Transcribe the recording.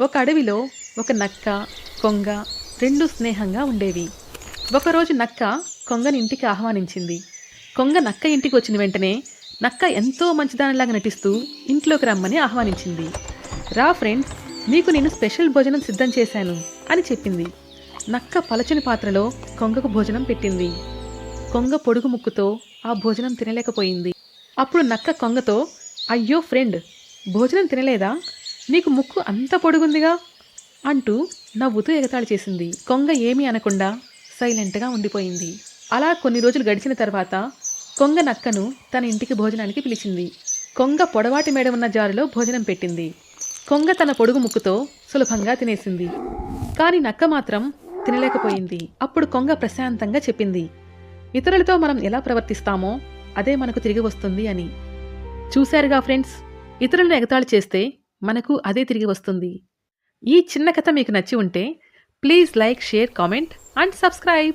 ఒక అడవిలో ఒక నక్క కొంగ రెండు స్నేహంగా ఉండేవి. ఒకరోజు నక్క కొంగని ఇంటికి ఆహ్వానించింది. కొంగ నక్క ఇంటికి వచ్చిన వెంటనే నక్క ఎంతో మంచిదానిలాగా నటిస్తూ ఇంట్లోకి రమ్మని ఆహ్వానించింది. రా ఫ్రెండ్స్ నీకు నేను స్పెషల్ భోజనం సిద్ధం చేశాను అని చెప్పింది. నక్క పలచని పాత్రలో కొంగకు భోజనం పెట్టింది. కొంగ పొడుగు ముక్కుతో ఆ భోజనం తినలేకపోయింది. అప్పుడు నక్క కొంగతో అయ్యో ఫ్రెండ్ భోజనం తినలేదా? నీకు ముక్కు అంత పొడుగుందిగా అంటూ నవ్వుతూ ఎగతాళి చేసింది. కొంగ ఏమీ అనకుండా సైలెంట్గా ఉండిపోయింది. అలా కొన్ని రోజులు గడిచిన తర్వాత కొంగ నక్కను తన ఇంటికి భోజనానికి పిలిచింది. కొంగ పొడవాటి మేడ ఉన్న జారులో భోజనం పెట్టింది. కొంగ తన పొడుగు ముక్కుతో సులభంగా తినేసింది. కానీ నక్క మాత్రం తినలేకపోయింది. అప్పుడు కొంగ ప్రశాంతంగా చెప్పింది ఇతరులతో మనం ఎలా ప్రవర్తిస్తామో అదే మనకు తిరిగి వస్తుంది అని. చూశారుగా ఫ్రెండ్స్ ఇతరులను ఎగతాళి చేస్తే మనకు అదే తిరిగి వస్తుంది. ఈ చిన్న కథ మీకు నచ్చి ఉంటే please like share comment and subscribe.